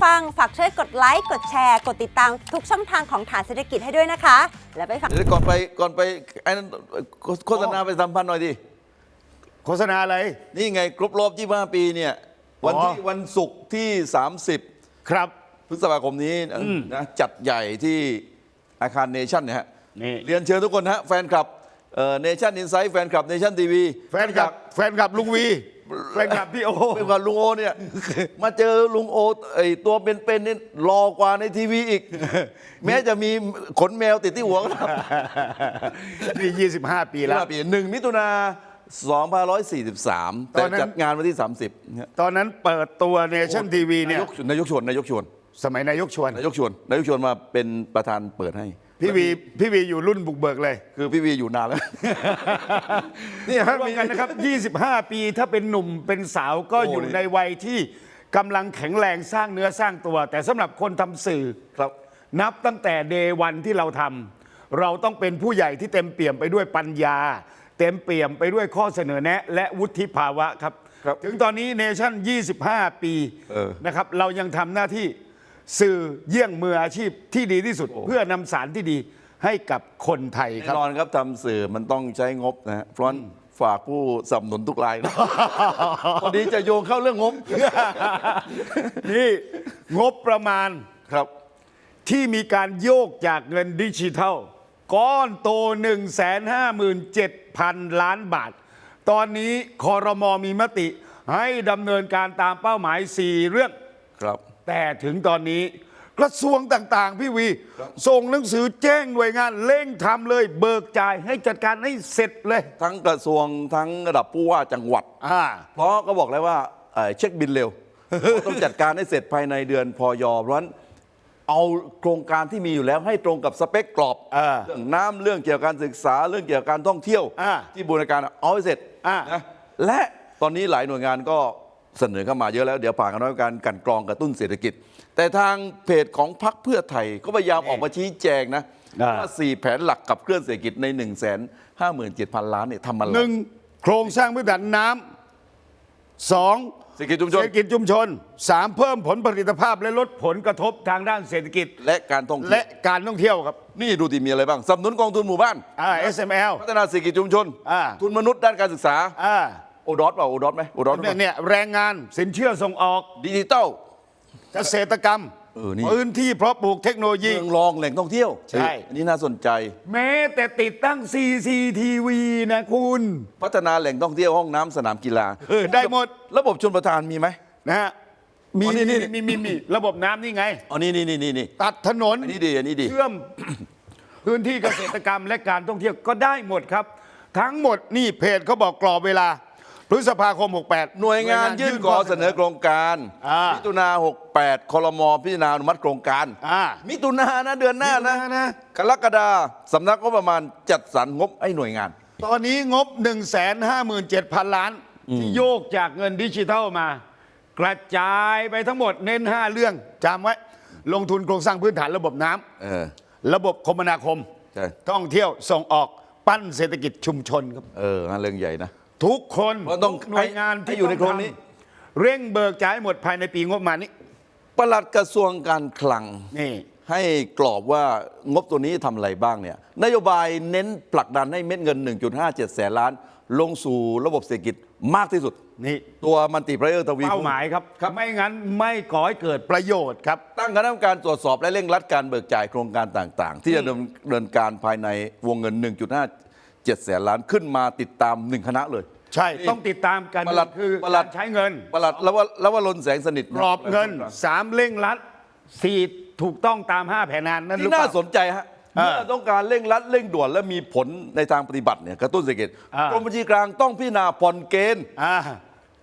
ไลค์ กดแชร์ กดติดตามทุกช่องทางของฐานเศรษฐกิจให้ด้วยนะคะ และไปฟัง เดี๋ยวก่อนไปก่อนไปไอ้นั่นโฆษณาไปสัมพันธ์หน่อยดิ โฆษณาอะไร นี่ไงครบรอบ25ปีเนี่ย วันที่อ๋อ วันศุกร์ที่ 30 ครับ พฤษภาคมนี้นะจัดใหญ่ที่อาคารเนชั่นนะฮะนี่ เรียนเชิญทุกคนฮะแฟนคลับ เนชั่นอินไซต์แฟนคลับเนชั่นทีวีแฟนคลับแฟนคลับลุงวีแฟนคลับพี่โอเป็นกับลุงโอเนี่ยมาเจอลุงโอไอตัวเป็นๆนี่รอกว่าในทีวีอีก แม้จะมีขนแมวติดที่หัวก็ตามนี่ 25 ปีแล้วปีหนึ่งมิถุนา2543ตแต่อนนั้นจัดงานวันที่ 30เนี่ยตอนนั้นเปิดตัวเนชั่นทีวีเนี่ยนายกนายกชวนนายกชวน สมัยนายกชวนนายกชวนนายกชวนมาเป็นประธานเปิดให้ พี่วีพี่วีอยู่รุ่นบุกเบิกเลย คือพี่วีอยู่นานแล้ว นี่คฮะรับมีกันนะครับ 25 ปีถ้าเป็นหนุ่มเป็นสาวก็โอ้อยู่นี่ในวัยที่กำลังแข็งแรงสร้างเนื้อสร้างตัว แต่สำหรับคนทำสื่อครับ นับตั้งแต่เดวันที่เราทำเราต้องเป็นผู้ใหญ่ที่เต็มเปี่ยมไปด้วยปัญญา เต็มเปี่ยมไปด้วยข้อเสนอแนะ และวุฒิภาวะครับ ครับถึงตอนนี้เนชั่น 25 ปีเออ นะครับ เรายังทำหน้าที่ สื่อเยี่ยงมืออาชีพที่ดีที่สุด เพื่อนำสารที่ดีให้กับคนไทยคแน่รับ นอนครับทำสื่อมันต้องใช้งบนะฮะเพราะฉะนั้นฝากผู้สนับสนุนทุกรายนะ พอดีจะโยงเข้าเรื่องงบ นี่งบประมาณ ครับ ที่มีการโยกจากเงินดิจิทัล ก้อนโต 157,000 ล้านบาท ตอนนี้คอรมอมีมติให้ดำเนินการตามเป้าหมาย 4 เรื่อง ครับ แต่ถึงตอนนี้กระทรวงต่างๆ พี่วี ส่งหนังสือแจ้งหน่วยงานเร่งทำเลย เบิกจ่ายให้จัดการให้เสร็จเลย ทั้งกระทรวงทั้งระดับผู้ว่าจังหวัด อ่า เพราะก็บอกแล้วว่าเอ่อเช็คบินเร็ว ต้องจัดการให้เสร็จภายในเดือนพอยเพราะฉะนั้นเอาโครงการที่มีอยู่แล้วให้ตรงกับสเปคกรอบอ่าเรื่องน้ำเรื่องเกี่ยวกับการศึกษาเรื่องเกี่ยวกับการท่องเที่ยว อ่าที่บูรณาการเอาให้เสร็จอ่านะและตอนนี้หลายหน่วยงานก็ เสนอเข้ามาเยอะแล้วเดี๋ยวผ่านคณะกรรมการกลันกรองกระตุ้นเศรษฐกิจ แต่ทางเพจของพรรคเพื่อไทยก็พยายามออกมาชี้แจงนะอ่าว่าสี่แผนหลักกับเคลื่อนเศรษฐกิจใน1นึ่งแสนห้าหมื่นเจ็ดพันล้านเนี่ยทำอะไรหนึ่งโครงสร้างพื้นฐานน้ำสองเศรษฐกิจชุมชนเศรษฐกิจชุมชนสามเพิ่มผลผลิตภาพและลดผลกระทบทางด้านเศรษฐกิจ และการท่องเที่ยวและการท่องเที่ยวครับ นี่ดูที่มีอะไรบ้างสนับสนุนกองทุนหมู่บ้านอ่า SML พัฒนาเศรษฐกิจชุมชนอ่าทุนมนุษย์ด้านการศึกษา อ่าโอดอสเปล่าโอดอสไหมโอดอสเนี่ยเนี่ยแรงงานสินเชื่อส่งออกดิจิตอลเกษตรกรรมเออนี่ พื้นที่เพราะปลูกเทคโนโลยี เมืองรองแหล่งท่องเที่ยวใช่ อันนี้น่าสนใจ แม้แต่ติดตั้ง CCTV นะคุณ พัฒนาแหล่งท่องเที่ยวห้องน้ำสนามกีฬาเออได้หมด ระบบชนประทานมีไหม นะฮะมีอ๋อนี่นี่ มีมีมีระบบน้ำนี่ไง อ๋อนี่นี่นี่นี่นี่ตัดถนน อันนี้ดีอันนี้ดี เชื่อม พื้นที่เกษตรกรรมและการท่องเที่ยวก็ได้หมดครับ ทั้งหมดนี่เพจเขาบอกกรอบเวลา พฤษภาคม 68 หน่วยงานยื่นขอเสนอโครงการอ่ามิถุนา68คอรมอพิจารณาอนุมัติโครงการ อ่า มิถุนานะเดือนหน้านะมิถุนายนนะ กรกฎาสำนักงบประมาณจัดสรรงบให้หน่วยงาน ตอนนี้งบ 157,000 ล้าน ที่โยกจากเงินดิจิทัลมา กระจายไปทั้งหมดเน้น 5 เรื่องจำไว้ ลงทุนโครงสร้างพื้นฐานระบบน้ำเออระบบคมนาคม ใช่ ท่องเที่ยวส่งออกปั้นเศรษฐกิจชุมชนครับ เออนั่นเรื่องใหญ่นะ ทุกคนเพราะต้องทุกหน่วยงานให้ที่อยู่ในต้งโครงนี้ทำเร่งเบิกจ่ายให้หมดภายในปีงบประมาณนี้ปลัดกระทรวงการคลัง นี่ ให้กรอบว่างบตัวนี้ทำอะไรบ้างเนี่ยนโยบายเน้นผลักดันให้เม็ดเงิน 1.57 แสนล้าน ลงสู่ระบบเศรษฐกิจมากที่สุด นี่ ตัวมันติเพลเยอร์ทวีเป้าคูณหมายครับครับ ไม่งั้นไม่ก่อให้เกิดประโยชน์ครับ ตั้งคณะกรรมการตรวจสอบและเร่งรัดการเบิกจ่ายโครงการต่าง ๆ ที่จะดำเนินการภายในวงเงิน 1.57แสนล้านขึ้นมาติดตามหนึ่งคณะเลย ใช่ ต้องติดตามกันประหลัดคือประหลัด การใช้เงินประหลัดแล้วว่าแล้วว่าลนแสงสนิทกรอบเงินสามเร่งรัดสี่ถูกต้องตามห้าแผนงานนั่นหรือที่เปน่าล่า สนใจฮะอ่าเมื่อต้องการเร่งรัดเร่งด่วนและมีผลในทางปฏิบัติเนี่ยกระตุ้นเศรษฐกิจอ่ากรมบัญชีกลางต้องพิจารณาผ่อนเกณฑ์ อ่า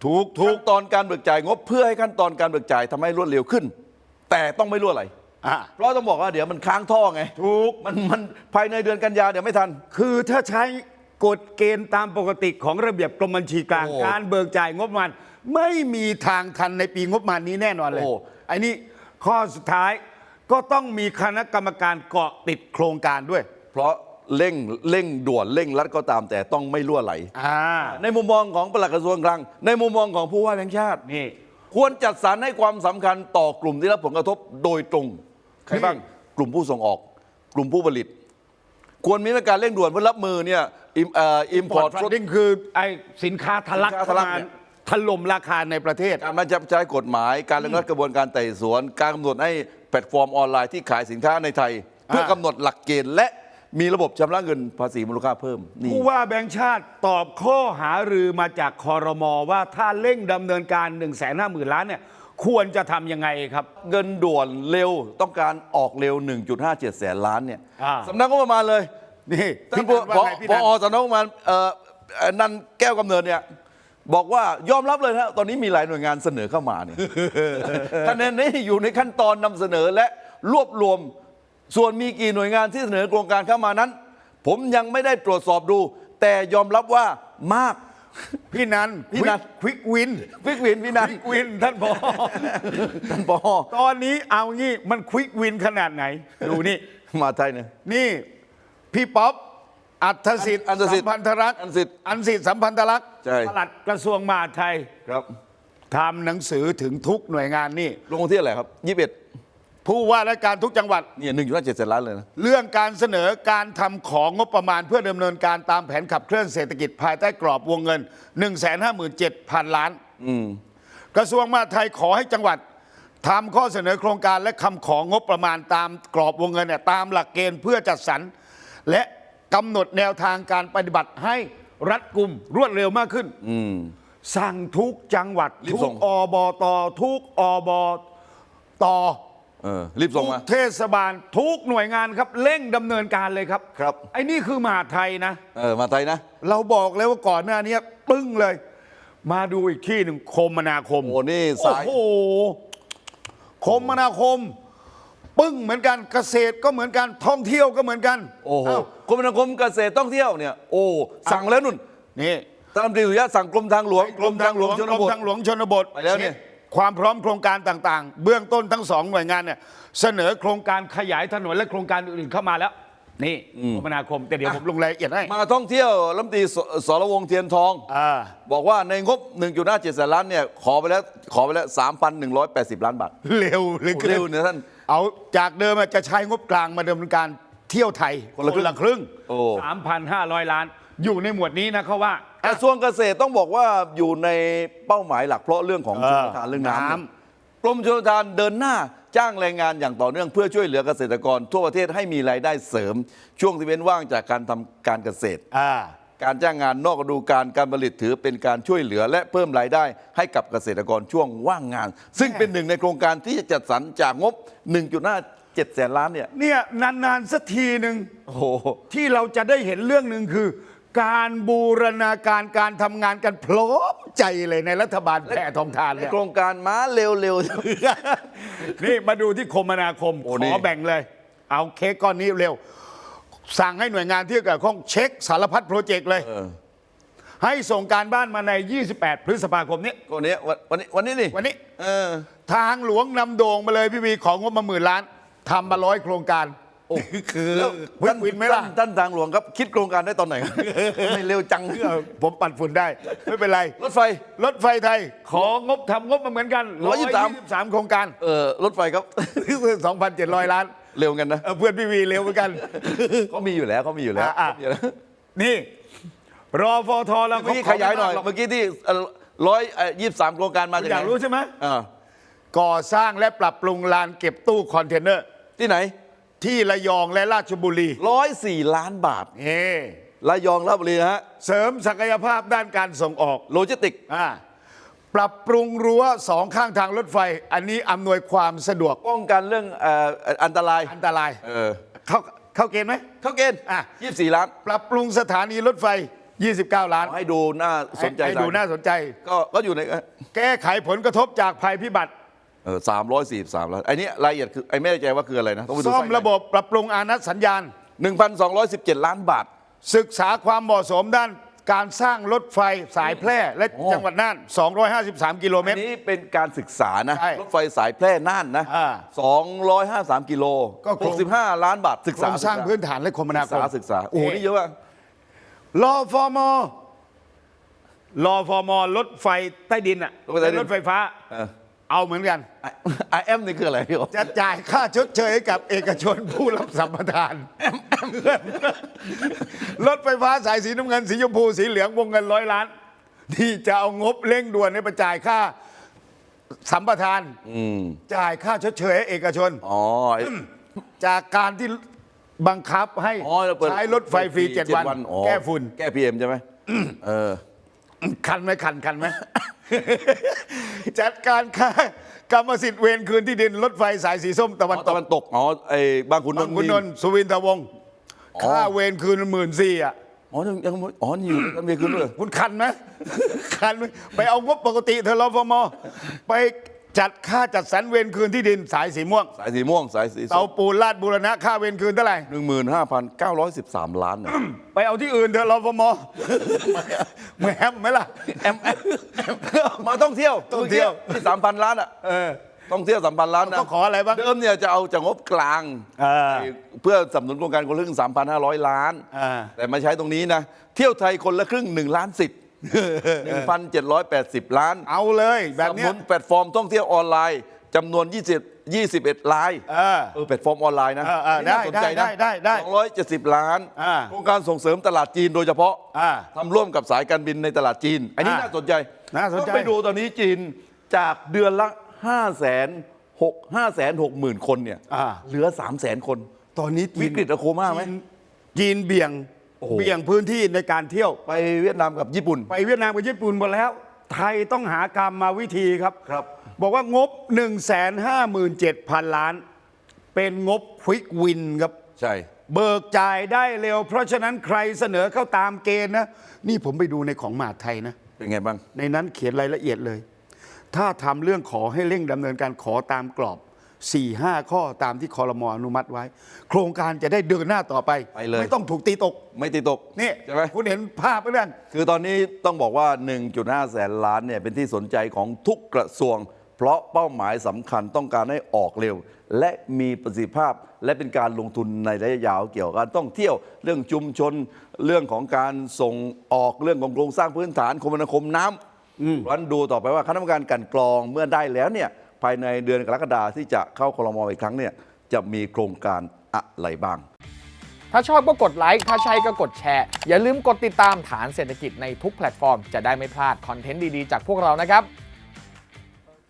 ถูกถูขั้กนตอนการเบิกจ่ายงบเพื่อให้ขั้นตอนการเบิกจ่ายทำให้รวดเร็วขึ้น แต่ต้องไม่รั่วไหล อ่าเพราะต้องบอกว่าเดี๋ยวมันค้างท่อไง ถูก มันมันภายในเดือนกันยาเดี๋ยวไม่ทัน คือถ้าใช้กฎเกณฑ์ตามปกติของระเบียบกรมบัญชีกลาง โอ้การเบิกจ่ายงบประมาณไม่มีทางทันในปีงบประมาณนี้แน่นอนเลยโอ้ ไอ้นี่ข้อสุดท้ายก็ต้องมีคณะกรรมการเกาะติดโครงการด้วยเพราะเร่งเร่งด่วนเร่งรัดก็ตามแต่ต้องไม่รั่วไหล อ่าในมุมมองของปลัดกระทรวงคลัง ในมุมมองของผู้ว่าแบงค์ชาติ นี่ ควรจัดสรรให้ความสำคัญต่อกลุ่มที่รับผลกระทบโดยตรง ใครบ้างกลุ่มผู้ส่งออก กลุ่มผู้ผลิต ควรมีมาตรการเร่งด่วนเพื่อรับมือเนี่ยอิมเอ่ออิมพพออร์ร์ตตฟันดิ้งคือไอ้สินค้าทะลักสินค้าทะลักเข้าเนี่มายถล่มราคาในประเทศ การบังคับใช้กฎหมาย การระงับกระบวนการไต่สวน การกำหนดให้แพลตฟอร์มออนไลน์ที่ขายสินค้าในไทย เพื่อกำหนดหลักเกณฑ์และมีระบบชำระเงินภาษีมูลค่าเพิ่มนี่ผู้ว่าแบงค์ชาติตอบข้อหารือมาจากคอรมอว่าถ้าเร่งดำเนินการ1นึ่งแสนห้าหมื่นล้านเนี่ย ควรจะทำยังไงครับ เงินด่วนเร็วต้องการออกเร็ว 1.57 แสนล้านเนี่ยอ่า สำนักงบประมาณเลย นี่ท่านพี่พนันอว่าไงพี่พนันอสำนักงบประมาณเอ่อเอ่อนันแก้วกำเนิดเนี่ยบอกว่ายอมรับเลยนะตอนนี้มีหลายหน่วยงานเสนอเข้ามาเนี่ย คะแนนนี้อยู่ในขั้นตอนนำเสนอและรวบรวม ส่วนมีกี่หน่วยงานที่เสนอโครงการเข้ามานั้น ผมยังไม่ได้ตรวจสอบดู แต่ยอมรับว่ามาก พี่นันพี่นัน ควิกวินวิกวินพี่นันควิกวินท่านพอท่านปอตอนนี้เอางี้มันควิกวินขนาดไหน ดูนี่ มาไทยเนี่ยนี่พี่ป๊อปอัธสิทธิ์อัธสิทธิ์สัมพันธรักษ์อัธสิทธิ์อันสิทธิ์สัมพันธรักษ์ใช่ ปลัดกระทรวงมหาดไทยครับทำหนังสือถึงทุกหน่วยงานนี่ลงวันที่อะไรครับยี่สิบเอ็ด ผู้ว่าราชการทุกจังหวัด เนี่ยหนึ่งจุดห้าเจ็ดแสนล้านเลยนะ เรื่องการเสนอการทำของงบประมาณเพื่อดำเนินการตามแผนขับเคลื่อนเศรษฐกิจภายใต้กรอบวงเงิน 157,000 ล้าน อืม กระทรวงมหาดไทยขอให้จังหวัดทำข้อเสนอโครงการและคำของงบประมาณตามกรอบวงเงินเนี่ยตามหลักเกณฑ์เพื่อจัดสรรและกำหนดแนวทางการปฏิบัติให้รัดกุมรวดเร็วมากขึ้น อืม สั่งทุกจังหวัด รีบทุส่กงอบต ทุกอบต เออรีบส่งทุกมาเทศบาลทุกหน่วยงานครับเร่งดำเนินการเลยครับครับ ไอ้นี่คือมหาดไทยนะ เออมาไทยนะเราบอกแล้วว่าก่อนหน้านี้ปึ้งเลย มาดูอีกที่หนึ่งคมนาคม โอ้นี่โอ้สายโหคมนาคม ปึ้งเหมือนกันเกษตรก็เหมือนกันท่องเที่ยวก็เหมือนกันโอ้โหเากรมนาคมเกษตรท่องเที่ยวเนี่ยโอ้สั่งแล้วนุ่นนี่ท่านรัฐมนตรีสุริยะสั่งกรมทางหลวงกรมทางหลวงชกนรมบททางหลวงชนบทไปแล้วเนี่ยช็ คความพร้อมโครงการต่างๆ เบื้องต้นทั้งสองหน่วยงานเนี่ยเสนอโครงการขยายถนนและโครงการอื่นๆเข้ามาแล้ว นี่คมนาคมแต่เดี๋ยวผมลงรายละเอียดให้ มาท่องเที่ยวรัฐมนตรีสสรวงศ์เทียนทอง อ่า บอกว่าในงบ 1.57แสนล้านเนี่ยขอไปแล้วขอไปแล้ว 3,180 ล้านบาทเร็วเหลยเร็วเนี่ยท่าน เอาจากเดิมอะจะใช้งบกลางมาดำเนินการเที่ยวไทยคนละครึ่งครึ่งโอ้สามพันห้าร้อยล้าน อยู่ในหมวดนี้นะเขาว่า กระทรวงเกษตรต้องบอกว่าอยู่ในเป้าหมายหลักเพราะเรื่องของเอชอลประทานเรื่องน้ำน้เนี่ยกรมชลประทานเดินหน้าจ้างแรงงานอย่างต่อเนื่องเพื่อช่วยเหลือเกษตรกร ทั่วประเทศให้มีรายได้เสริม ช่วงที่เว้นว่างจากการทำการเกษตร อ่า การจ้างงานนอกฤดูการการผลิตถือเป็นการช่วยเหลือและเพิ่มรายได้ให้กับเกษตรกรช่วงว่างงาน ซึ่งเป็นหนึ่งในโครงการที่จะจัดสรรจากงบ 1.57แสนล้านเนี่ยเนี่ยนานๆสักทีหนึ่งโอ้โห ที่เราจะได้เห็นเรื่องหนึ่งคือ การบูรณาการการทำงานกันพร้อมใจเลยในรัฐบาลแพทองทานในเนี่ยโครงการม้าเร็วนี่มาดูที่คมนาคมโอ้ขนี่อแบ่งเลย เอาเค้กก้อนนี้เร็ว สั่งให้หน่วยงานที่เกี่ยวข้องเช็คสารพัดโปรเจกต์เลยๆเออให้ส่งการบ้านมาใน 28 พฤษภาคมนี้ก็เนี้ยวันวันนี้วันนี้นี่วันนี้เออทางหลวงนำโด่งมาเลยพี่วีของงบมาหมื่นล้านทำมาร้อยโครงการ โอ้คือวินวินไหมล่ะท่านทางหลวงครับ คิดโครงการได้ตอนไหนครับไม่เร็วจังเออผมปัดฝุ่นได้ ไม่เป็นไร รถไฟ รถไฟไทย ของบทำงบมาเหมือนกัน123 123 โครงการ เออรถไฟครับ 2,700 ล้าน เร็วกันนะเออเพื่อนพี่วีเร็วเหมือนกันเขามีอยู่แล้วเขามีอยู่แล้วอะอะเขามีอยู่แล้วนี่รอฟอทอเราเมื่อกี้ขยายหน่อย เมื่อกี้ที่ร้อยยี่สิบสามโครงการมาจากอไหนยากรู้ใช่ไหมอ่าก่อสร้างและปรับปรุงลานเก็บตู้คอนเทนเนอร์ที่ไหน ที่ระยองและราชบุรีร้อยสี่ล้านบาทเฮ้ระยองราชบุรีนะฮะเสริมศักยภาพด้านการส่งออกโลจิสติกส์อ่าปรับปรุงรั้วสองข้างทางรถไฟ อันนี้อำนวยความสะดวก ป้องกันเรื่องเอ่ออันตรายอันตราย เออเข้าเข้าเกณฑ์ไหม เข้าเกณฑ์อะ ยี่สิบสี่ล้านปรับปรุงสถานีรถไฟ 29 ล้าน ให้ดูน่าสนใจให้ดูน่าสนใจ ก็ก็อยู่ใน แก้ไขผลกระทบจากภัยพิบัติ เออสามร้อยสี่สามล้านไอ้นี้รายละเอียดคือไอ้ไม่แน่ใจว่าคืออะไรนะต้องไปดูซ่อมระบบปรับปรุงอานัตสัญญาณ หนึ่งพันสองร้อยสิบเจ็ดล้านบาท ศึกษาความเหมาะสมด้านการสร้างรถไฟสายแพร่และโอ้ จังหวัดน่าน 253 กิโลเมอัตนร นี้เป็นการศึกษานะ ใช่รถไฟสายแพร่น่านนะอ่า253กิโลก็โครง65ล้านบาทศึกโครษางสร้างพื้นฐานและคมนาศึกคษามศึกษาโอ้โหเอ๊ะนี่เยอะมากรอฟอมอรอฟอมอรถไฟใต้ดินอะรถไฟใต้ดินรถไฟฟ้า เออ เอาเหมือนกันไอเอ็มนี่คืออะไรพี่โอจะจ่ายค่าชดเชยให้กับเอกชนผู้รับสัมปทาน รถไฟฟ้าสายสีน้ำเงิน สีชมพูสีเหลืองวงเงินร้อยล้าน ที่จะเอางบเร่งด่วนให้ไปจ่ายค่าสัมปทานจ่ายค่าชดเชยให้เอกชน อ๋อไอ้จากการที่บังคับให้อ๋อเราเปิดใช้รถไฟฟรีเจ็ดวัน อ๋อแก้ฝุ่น แก้พีเอ็มใช่ไหมเออ คันไหมคันคันไหม จัดการค่ากรรมสิทธิ์เวรคืนที่ดินรถไฟสายสีส้มตะวันตตะกวันตกอ๋อไอ้บางขุนนบางนท์ขุนนนท์ สุวินทวงศ์อ๋อ ค่าเวรคืนหมื่นสี่อะ อ๋อยังยังอ๋อนี่อยู่กันเมียคืนด้วยคุณคันไหม คันไหมไปเอางบปกติเธอรฟมไป จัดค่าจัดสรรเวรคืนที่ดินสายสีม่วงสายสีม่วงสายสีเตาปูนลาดบูรณะค่าเวรคืนเท่าไหร่หนึ่งหมื่นห้าพันเก้าร้อยสิบสามล้านเนี่ย ไปเอาที่อื่นเธอะรฟมแหมมไหมล่ะ แอมแอมมาท่องเที่ยวท่องเที่ยว ที่สามพันล้านอะเออท่องเที่ยวสามพันล้านนะต้องขออะไรบ้างเดิมเนี่ยจะเอาจากงบกลางเออเพื่อสนับสนุนโครงการคนละครึ่ง 3,500 ล้าน อ่า แต่มาใช้ตรงนี้นะ เที่ยวไทยคนละครึ่ง 1 ล้านสิบ 1,780 ล้านเอาเลยแบบสนับสเนี้นุยนแพลตฟอร์มท่องเที่ยวออนไลน์จำนวน 20 21ลายเออ เออแพลตฟอร์มออนไลน์นะเออเออนี่น่าสนใจได้นะได้ได้270 ล้านอ่าโครงการส่งเสริมตลาดจีนโดยเฉพาะอ่าทำร่วมกับสายการบินในตลาดจีน อันนี้อ่าน่าสนใจน่าสนใจ ต้องไปดูตอนนี้จีนจากเดือนละ5 6 5 6 0 0 0 คนเนี่ยอ่า เหลือ 3 0 0 0 0 0 คน ตอนนี้จีนวิกฤตอะโคม่าไหม จีนจีนเบี่ยง โอ้โห เบี่ยงพื้นที่ในการเที่ยว ไปเวียดนามกับญี่ปุ่น ไปเวียดนามกับญี่ปุ่นหมดแล้ว ไทยต้องหากรรมมาวิธีครับ ครับ บอกว่างบ 1 5 7 0 0 0 ล้าน เป็นงบควิกวินครับ ใช่ เบิกจ่ายได้เร็ว เพราะฉะนั้นใครเสนอเข้าตามเกณฑ์นะ นี่ผมไปดูในของมหาดไทยนะ เป็นไงบ้าง ในนั้นเขียนรายละเอียดเลย ถ้าทำเรื่องขอให้เร่งดำเนินการขอตามกรอบ 4 5 ข้อตามที่คอรมออนุมัติไว้ โครงการจะได้เดินหน้าต่อไป ไปเลย ไม่ต้องถูกตีตก ไม่ติดตก นี่ใช่ไหมคุณเห็นภาพไหมเรื่อง คือตอนนี้ต้องบอกว่า 1.5 แสนล้านเนี่ยเป็นที่สนใจของทุกกระทรวง เพราะเป้าหมายสำคัญต้องการให้ออกเร็ว และมีประสิทธิภาพและเป็นการลงทุนในระยะยาวเกี่ยวกับการท่องเที่ยว เรื่องชุมชน เรื่องของการส่งออกเรื่องของโครงสร้างพื้นฐานคมนาคมน้ำเพราะฉะนั้นดูต่อไปว่าคณะกรรมการกลันกรองเมื่อได้แล้วเนี่ย ภายในเดือนกรกฎาที่จะเข้าคลมอีกครั้งเนี่ยจะมีโครงการอะไรบ้าง ถ้าชอบก็กดไลค์ถ้าใช่ก็กดแชร์ อย่าลืมกดติดตามฐานเศรษฐกิจในทุกแพลตฟอร์ม จะได้ไม่พลาดคอนเทนต์ดีๆ จากพวกเรานะครับ